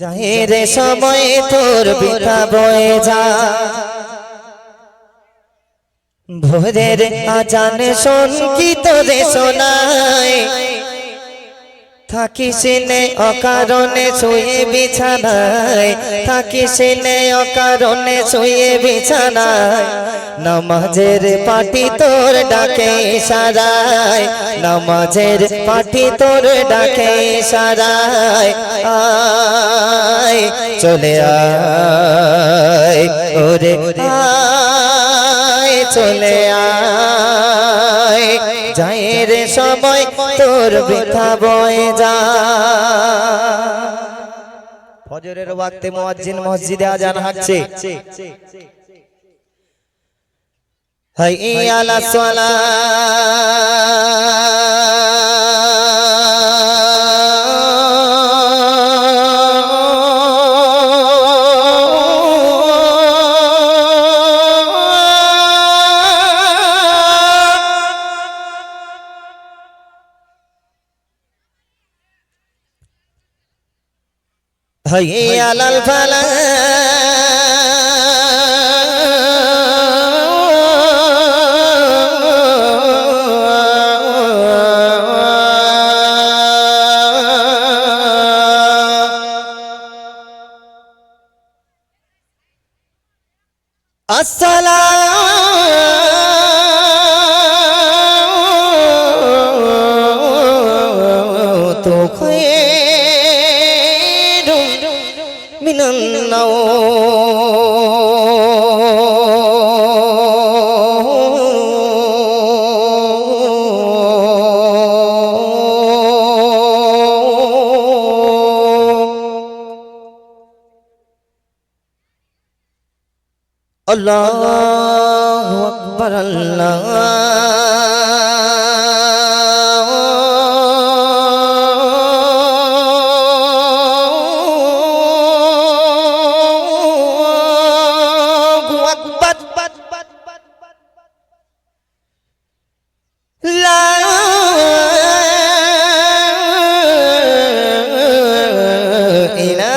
যাহের সময় তোর বিতা বয়ে যা। ভোরের আজান শোন কি তোরে শোনায়? থাকিস নে অকারণে শুয়ে বিছানায়। থাকিস নে অকারণে শুয়ে বিছানায়। নামাজের পাটি তোর ডাকে সারায়। নামাজের পাটি তোর ডাকে সারায়। আয় চলে আয়, ওরে আয়, চলে আয়। যায়ের সময় তোর বৃথা বয়ে যা। ফজরের ওয়াক্তে মুয়াজ্জিন মসজিদে আজান হাঁকছে। হাই আলা হাই هيا على السلام নাও اللہ اکبر اللہ বাদ বাদ বাদ বাদ বাদ। বাদ লা ইলা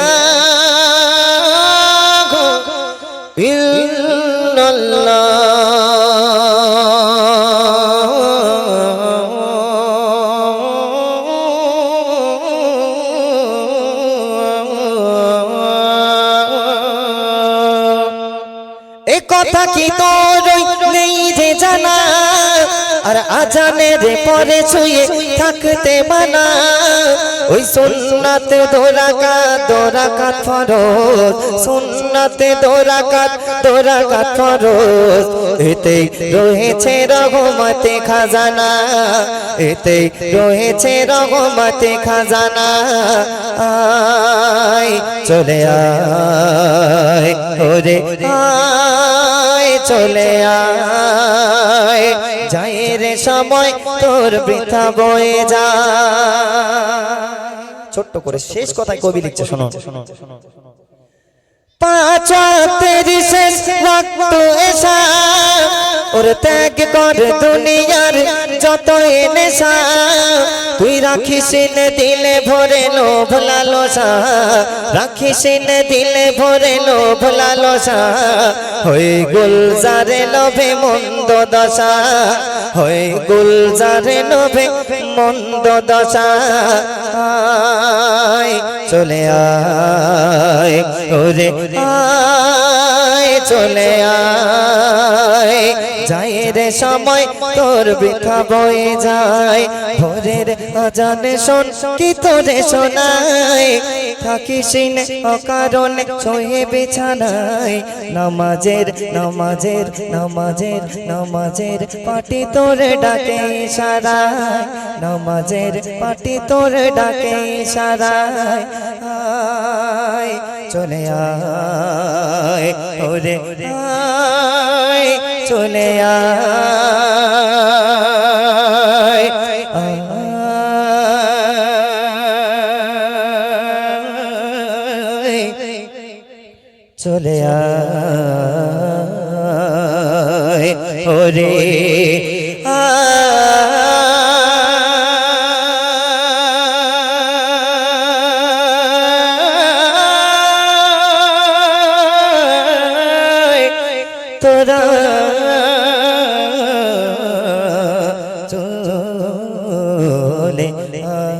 কথা কি তোর নেই যে জানা? আর আজানের পরে ছুঁয়ে থাকতে মানা। ওই সুন্নাত দোরাকাত দোরাকাত ফরজ। সুন্নাত দোরাকাত দোরাকাত ফরজ। এতে রয়েছে রহমতে খাজানা। এতে রয়েছে রহমতে খাজানা। আয়, চলে আয়, ওরে আয়। চলে আয়। রে সময়, তোর বৃথা বয়ে যা। ছোট্ট করে শেষ কথায় কবি লিখছে, শোনো। পাঁচ শেষ ওর ত্যাগ কর দুনিয়ার যত নেশা। তুই রাখিস দিলে ভরে লোভ লালসা, রাখিস দিলে ভরে লোভ লালসা। হয়ে গুলজারে লোভে মন্দ দশা হয়ে গুলজারে লোভে মন্দ দশা। চলে আয় চলে আয়। যায় রে সময় তোর বৃথা বয়ে যায়, ভোরের আজানে শোন, কি তোরে শোনায়? থাকিস অকারণে শোয়ে বিছানায়। নামাজের নামাজের নামাজের নামাজের পাটি তোরে ডাকে সারায় নামাজের পাটি তোরে ডাকে সারায় চলে আয়, ওরে চলে আয়। চলে আয়। ওরে তোরা চলে আয়।